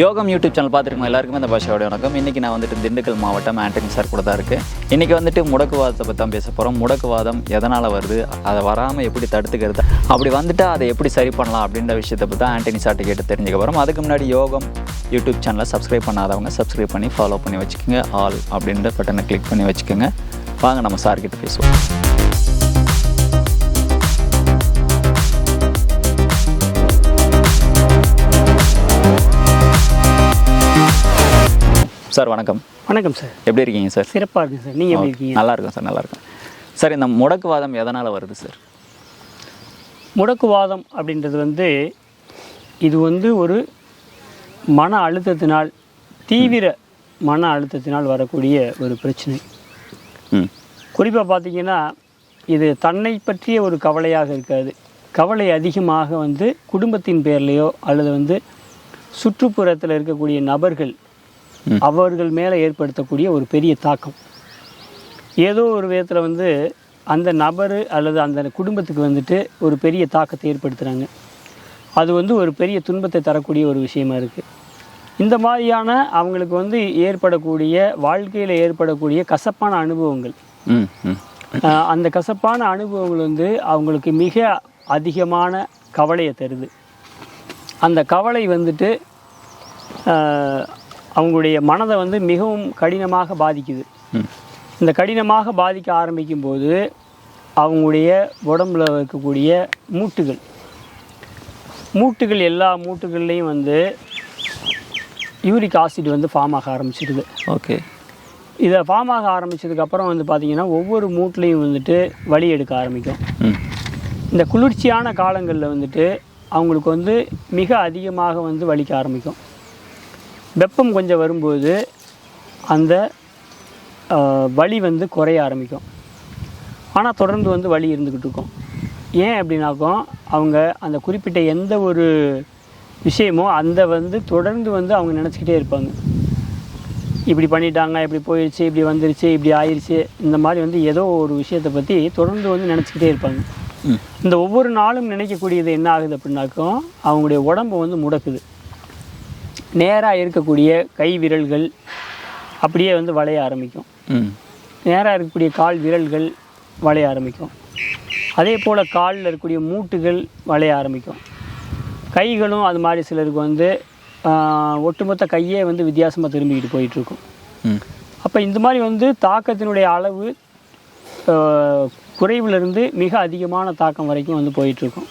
யோகம் YouTube channel பார்த்துருக்கோம் எல்லாருக்குமே இந்த பாஷாவோட வணக்கம். இன்றைக்கி நான் வந்துட்டு திண்டுக்கல் மாவட்டம் ஆண்டனி சார் கூட தான் இருக்குது இன்றைக்கி வந்துட்டு முடக்குவாதத்தை பற்றி தான் பேச போகிறோம் முடக்குவாதம் எதனால் வருது? அதை வராமல் எப்படி தடுத்துக்கிறது? அப்படி வந்துட்டு அதை எப்படி சரி பண்ணலாம் அப்படின்ற விஷயத்தை பற்றி தான் ஆண்டனி சார்ட்டை கேட்டு தெரிஞ்சுக்க போகிறோம் அதுக்கு முன்னாடி யோகம் யூடியூப் சேனலை சப்ஸ்கிரைப் பண்ணாதவங்க சப்ஸ்கிரைப் பண்ணி ஃபாலோ பண்ணி வச்சுக்கோங்க. ஆல் அப்படின்ற பட்டனை கிளிக் பண்ணி வச்சுக்கோங்க. வாங்க நம்ம சார்கிட்ட பேசுவோம். சார் வணக்கம். வணக்கம் சார். எப்படி இருக்கீங்க சார்? சிறப்பாக இருக்குங்க சார். நீங்கள் எப்படி இருக்கீங்க? நல்லா இருக்கும் சார் நல்லா இருக்கும் சார் இந்த முடக்குவாதம் எதனால் வருது சார்? முடக்குவாதம் அப்படின்றது வந்து இது வந்து ஒரு மன அழுத்தத்தினால் தீவிர மன அழுத்தத்தினால் வரக்கூடிய ஒரு பிரச்சனை. ம். குறிப்பாக பார்த்தீங்கன்னா இது தன்னை பற்றிய ஒரு கவலையாக இருக்காது. கவலை அதிகமாக வந்து குடும்பத்தின் பேர்லேயோ அல்லது வந்து சுற்றுப்புறத்தில் இருக்கக்கூடிய நபர்கள். அவர்கள் மேலே ஏற்படுத்தக்கூடிய ஒரு பெரிய தாக்கம். ஏதோ ஒரு விதத்தில் வந்து அந்த நபர் அல்லது அந்த குடும்பத்துக்கு வந்துட்டு ஒரு பெரிய தாக்கத்தை ஏற்படுத்துகிறாங்க அது வந்து ஒரு பெரிய துன்பத்தை தரக்கூடிய ஒரு விஷயமா இருக்குது இந்த மாதிரியான அவங்களுக்கு வந்து ஏற்படக்கூடிய வாழ்க்கையில் ஏற்படக்கூடிய கசப்பான அனுபவங்கள். அந்த கசப்பான அனுபவங்கள் வந்து அவங்களுக்கு மிக அதிகமான கவலையை தருது. அந்த கவலை வந்துட்டு அவங்களுடைய மனதை வந்து மிகவும் கடினமாக பாதிக்குது. இந்த கடினமாக பாதிக்க ஆரம்பிக்கும் போது அவங்களுடைய உடம்புல இருக்கக்கூடிய மூட்டுகள். மூட்டுகள் எல்லா மூட்டுகள்லேயும் வந்து யூரிக் ஆசிட் வந்து ஃபார்ம் ஆக ஆரம்பிச்சிடுது ஓகே. இதை ஃபார்ம் ஆக ஆரம்பிச்சதுக்கப்புறம் வந்து பார்த்திங்கன்னா ஒவ்வொரு மூட்டுலேயும் வந்துட்டு வலி எடுக்க ஆரம்பிக்கும். இந்த குளிர்ச்சியான காலங்களில் வந்துட்டு அவங்களுக்கு வந்து மிக அதிகமாக வந்து வலிக்க ஆரம்பிக்கும். வெப்பம் கொஞ்சம் வரும்போது அந்த வலி வந்து குறைய ஆரம்பிக்கும். ஆனால் தொடர்ந்து வந்து வலி இருந்துக்கிட்டு இருக்கும். ஏன் அப்படின்னாக்கும் அவங்க அந்த குறிப்பிட்ட எந்த ஒரு விஷயமோ அந்த வந்து தொடர்ந்து வந்து அவங்க நினச்சிக்கிட்டே இருப்பாங்க. இப்படி பண்ணிட்டாங்க இப்படி போயிடுச்சு இப்படி வந்துருச்சு இப்படி ஆயிடுச்சு இந்த மாதிரி வந்து ஏதோ ஒரு விஷயத்தை பற்றி தொடர்ந்து வந்து நினச்சிக்கிட்டே இருப்பாங்க. இந்த ஒவ்வொரு நாளும் நினைக்கக்கூடியது என்ன ஆகுது அப்படின்னாக்கும் அவங்களுடைய உடம்பு வந்து முடக்குது. நேராக இருக்கக்கூடிய கை விரல்கள் அப்படியே வந்து வளைய ஆரம்பிக்கும். நேராக இருக்கக்கூடிய கால் விரல்கள் வளைய ஆரம்பிக்கும். அதே போல் காலில் இருக்கக்கூடிய மூட்டுகள் வளைய ஆரம்பிக்கும். கைகளும் அது மாதிரி சிலருக்கு வந்து ஒட்டுமொத்த கையே வந்து வித்தியாசமாக திரும்பிக்கிட்டு போயிட்டுருக்கும். அப்போ இந்த மாதிரி வந்து தாக்கத்தினுடைய அளவு குறைவிலிருந்து மிக அதிகமான தாக்கம் வரைக்கும் வந்து போயிட்டுருக்கும்.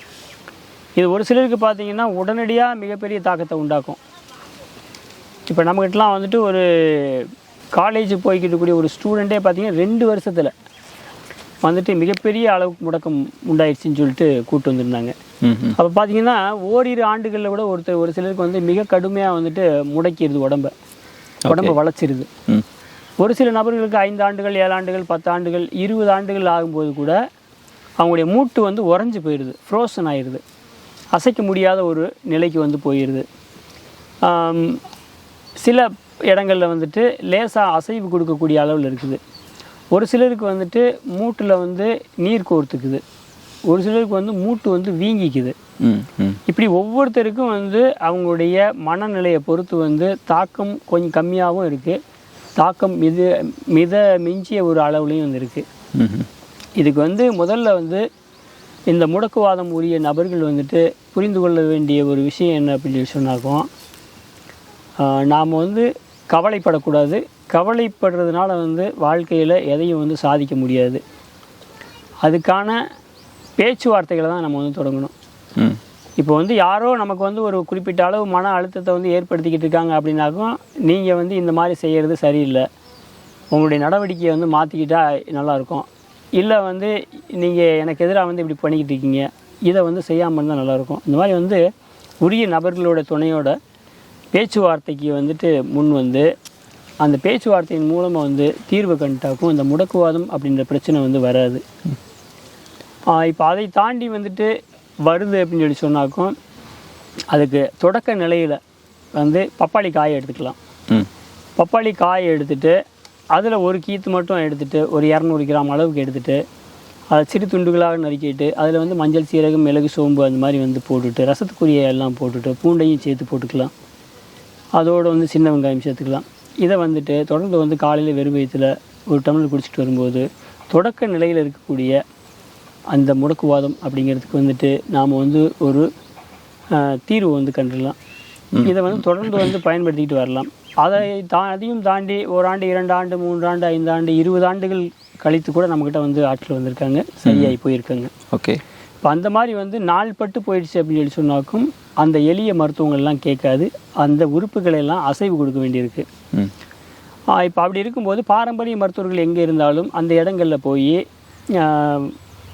இது ஒரு சிலருக்கு பார்த்தீங்கன்னா உடனடியாக மிகப்பெரிய தாக்கத்தை உண்டாக்கும். இப்போ நம்மகிட்டலாம் வந்துட்டு ஒரு காலேஜ் போய்கிட்டு கூடிய ஒரு ஸ்டூடெண்ட்டே பார்த்தீங்கன்னா ரெண்டு வருஷத்தில் வந்துட்டு மிகப்பெரிய அளவுக்கு முடக்கம் உண்டாயிடுச்சுன்னு சொல்லிட்டு கூப்பிட்டு வந்திருந்தாங்க. அப்போ பார்த்தீங்கன்னா ஓரிரு ஆண்டுகளில் கூட ஒருத்தர் ஒரு சிலருக்கு வந்து மிக கடுமையாக வந்துட்டு முடக்கிடுது உடம்ப. உடம்ப வளைச்சிருது. ஒரு சில நபர்களுக்கு ஐந்து ஆண்டுகள் ஏழு ஆண்டுகள் பத்து ஆண்டுகள் இருபது ஆண்டுகள் ஆகும்போது கூட அவங்களுடைய மூட்டு வந்து உறைஞ்சு போயிடுது ஃப்ரோசன் ஆயிடுது அசைக்க முடியாத ஒரு நிலைக்கு வந்து போயிடுது சில இடங்களில் வந்துட்டு லேசாக அசைவு கொடுக்கக்கூடிய அளவில் இருக்குது. ஒரு சிலருக்கு வந்துட்டு மூட்டில் வந்து நீர் கோர்த்துக்குது. ஒரு சிலருக்கு வந்து மூட்டு வந்து வீங்கிக்குது. இப்படி ஒவ்வொருத்தருக்கும் வந்து அவங்களுடைய மனநிலையை பொறுத்து வந்து தாக்கம் கொஞ்சம் கம்மியாகவும் இருக்குது தாக்கம் மித மித மிஞ்சிய ஒரு அளவுலையும் வந்து இருக்குது இதுக்கு வந்து முதல்ல வந்து இந்த முடக்குவாதம் உரிய நபர்கள் வந்துட்டு புரிந்து கொள்ள வேண்டிய ஒரு விஷயம் என்ன அப்படின்னு சொன்னாக்கும் நாம் வந்து கவலைப்படக்கூடாது. கவலைப்படுறதுனால வந்து வாழ்க்கையில் எதையும் வந்து சாதிக்க முடியாது. அதுக்கான பேச்சுவார்த்தைகளை தான் நம்ம வந்து தொடங்கணும். இப்போ வந்து யாரோ நமக்கு வந்து ஒரு குறிப்பிட்ட அளவு மன அழுத்தத்தை வந்து ஏற்படுத்திக்கிட்டு இருக்காங்க அப்படின்னாக்கும் நீங்கள் வந்து இந்த மாதிரி செய்கிறது சரியில்லை. உங்களுடைய நடவடிக்கையை வந்து மாற்றிக்கிட்டா நல்லாயிருக்கும். இல்லை வந்து நீங்கள் எனக்கு எதிராக வந்து இப்படி பண்ணிக்கிட்டு இருக்கீங்க. இதை வந்து செய்யாமல் இருந்தால் நல்லாயிருக்கும். இந்த மாதிரி வந்து உரிய நபர்களோட துணையோட பேச்சுவார்த்தைக்கு வந்துட்டு முன் வந்து அந்த பேச்சுவார்த்தையின் மூலமாக வந்து தீர்வு கண்டாக்கும் இந்த முடக்குவாதம் அப்படின்ற பிரச்சனை வந்து வராது. இப்போ அதை தாண்டி வந்துட்டு வருது அப்படின்னு சொல்லி சொன்னாக்கும் அதுக்கு தொடக்க நிலையில் வந்து பப்பாளி காயை எடுத்துக்கலாம். பப்பாளி காயை எடுத்துட்டு அதில் ஒரு கீத்து மட்டும் எடுத்துட்டு ஒரு இரநூறு கிராம் அளவுக்கு எடுத்துட்டு அதை சிறு துண்டுகளாக நறுக்கிட்டு அதில் வந்து மஞ்சள் சீரகம் மிளகு சோம்பு அந்த மாதிரி வந்து போட்டுட்டு ரசத்துக்குரிய எல்லாம் போட்டுட்டு பூண்டையும் சேர்த்து போட்டுக்கலாம். அதோடு வந்து சின்ன வெங்காயம் சேர்த்துக்கலாம். இதை வந்துட்டு தொடர்ந்து வந்து காலையில் வெறும் வயிற்றுல ஒரு டம்ளர் குடிச்சிட்டு வரும்போது தொடக்க நிலையில் இருக்கக்கூடிய அந்த முடக்குவாதம் அப்படிங்கிறதுக்கு வந்துட்டு நாம் வந்து ஒரு தீர்வு வந்து கண்டுடலாம் இதை வந்து தொடர்ந்து வந்து பயன்படுத்திக்கிட்டு வரலாம். அதை தா அதையும் தாண்டி ஓராண்டு இரண்டு ஆண்டு மூன்றாண்டு ஐந்தாண்டு இருபது ஆண்டுகள் கழித்து கூட நம்மக்கிட்ட வந்து ஆட்கள் வந்திருக்காங்க. சரியாகி போயிருக்காங்க. ஓகே. இப்போ அந்த மாதிரி வந்து நாள்பட்டு போயிடுச்சு அப்படின்னு சொல்லி சொன்னாக்கும் அந்த எளிய மருத்துவங்கள்லாம் கேட்காது. அந்த உறுப்புகளை எல்லாம் அசைவு கொடுக்க வேண்டியிருக்கு. இப்போ அப்படி இருக்கும்போது பாரம்பரிய மருத்துவர்கள் எங்கே இருந்தாலும் அந்த இடங்களில் போய்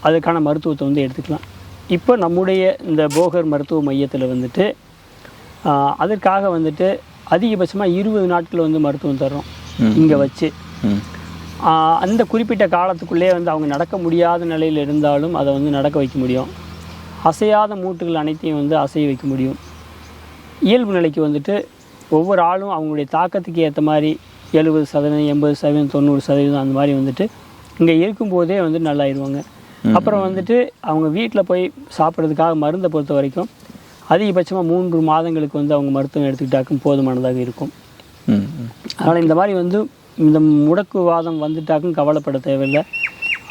அதுக்கான மருத்துவத்தை வந்து எடுத்துக்கலாம். இப்போ நம்முடைய இந்த போகர் மருத்துவ மையத்தில் வந்துட்டு அதற்காக வந்துட்டு அதிகபட்சமாக இருபது நாட்கள் வந்து மருத்துவம் தர்றோம். இங்கே வச்சு. அந்த குறிப்பிட்ட காலத்துக்குள்ளே வந்து அவங்க நடக்க முடியாத நிலையில் இருந்தாலும் அதை வந்து நடக்க வைக்க முடியும். அசையாத மூட்டுகள் அனைத்தையும் வந்து அசைய வைக்க முடியும். இயல்பு நிலைக்கு வந்துட்டு ஒவ்வொரு ஆளும் அவங்களுடைய தாக்கத்துக்கு ஏற்ற மாதிரி எழுபது சதவீதம் எண்பது சதவீதம் தொண்ணூறு சதவீதம் அந்த மாதிரி வந்துட்டு இங்கே இருக்கும்போதே வந்து நல்லாயிருவாங்க. அப்புறம் வந்துட்டு அவங்க வீட்டில் போய் சாப்பிட்றதுக்காக மருந்தை பொறுத்த வரைக்கும் அதிகபட்சமாக மூன்று மாதங்களுக்கு வந்து அவங்க மருத்துவம் எடுத்துக்கிட்டாக்கும் போதுமானதாக இருக்கும். அதனால் இந்த மாதிரி வந்து இந்த முடக்குவாதம் வந்துட்டாக்கும் கவலைப்பட தேவையில்லை.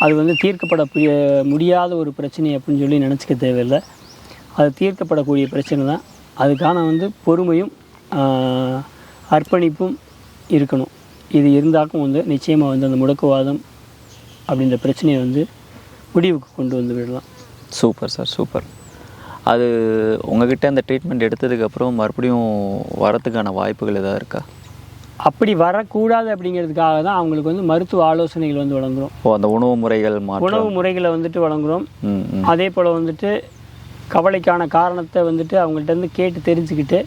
அது வந்து தீர்க்கப்பட முடியாத ஒரு பிரச்சனை அப்படின்னு சொல்லி நினச்சிக்க தேவையில்லை. அது தீர்க்கப்படக்கூடிய பிரச்சனை தான். அதுக்கான வந்து பொறுமையும் அர்ப்பணிப்பும் இருக்கணும். இது இருந்தாக்கும் வந்து நிச்சயமாக வந்து அந்த முடக்குவாதம் அப்படின்ற பிரச்சனையை வந்து முடிவுக்கு கொண்டு வந்து விடலாம். Super sir super. அது உங்ககிட்ட அந்த ட்ரீட்மெண்ட் எடுத்ததுக்கப்புறம் மறுபடியும் வரத்துக்கான வாய்ப்புகள் எதாவது இருக்கா? அப்படி வரக்கூடாது அப்படிங்கிறதுக்காக தான் அவங்களுக்கு வந்து மருத்துவ ஆலோசனைகள் வந்து வழங்குறோம். ஓ அந்த உணவு முறைகள் உணவு முறைகளை வந்துட்டு வழங்குறோம். ம் ம். அதே போல் வந்துட்டு கவலைக்கான காரணத்தை வந்துட்டு அவங்கள்ட்ட இருந்து கேட்டு தெரிஞ்சுக்கிட்டு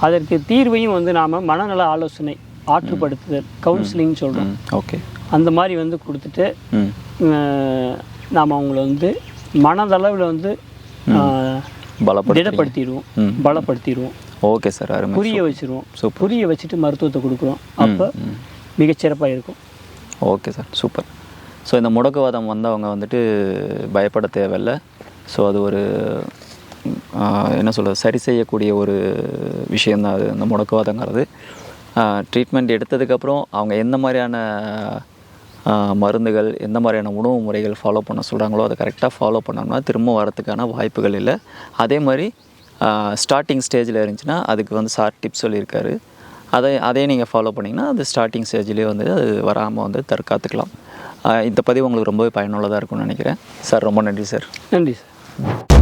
அதற்கு தீர்வையும் வந்து நாம் மனநல ஆலோசனை ஆற்றுப்படுத்துதல் கவுன்சிலிங் சொல்கிறோம் ஓகே. அந்த மாதிரி வந்து கொடுத்துட்டு நாம் அவங்கள வந்து மனதளவில் வந்து ஆஹ், பலப்படு திடப்படுத்திடுவோம். ம். பலப்படுத்திடுவோம். ஓகே சார் அருமை. புரிய வச்சிருவோம். சூப்பர். புரிய வச்சுட்டு மருத்துவத்தை கொடுக்குறோம். அப்போ மிகச்சிறப்பாக இருக்கும். Okay sir super. ஸோ இந்த முடக்குவாதம் வந்தவங்க வந்துட்டு பயப்பட தேவையில்லை. ஸோ அது ஒரு என்ன சொல்கிறது சரி செய்யக்கூடிய ஒரு விஷயந்தான் அது இந்த முடக்குவாதங்கிறது. ட்ரீட்மெண்ட் எடுத்ததுக்கப்புறம் அவங்க எந்த மாதிரியான மருந்துகள் எந்த மாதிரியான உணவு முறைகள் ஃபாலோ பண்ண சொல்கிறாங்களோ அதை கரெக்டாக ஃபாலோ பண்ணோம்னா திரும்ப வரத்துக்கான வாய்ப்புகள் இல்லை. அதே மாதிரி ஸ்டார்டிங் ஸ்டேஜில் இருந்துச்சுன்னா அதுக்கு வந்து சார் டிப்ஸ் சொல்லியிருக்காரு. அதை அதே நீங்கள் ஃபாலோ பண்ணிங்கன்னா அது ஸ்டார்டிங் ஸ்டேஜ்லேயே வந்து அது வராமல் வந்து தற்காத்துக்கலாம். இந்த பதிவு உங்களுக்கு ரொம்பவே பயனுள்ளதாக இருக்கும்னு நினைக்கிறேன். சார் ரொம்ப நன்றி சார் நன்றி சார்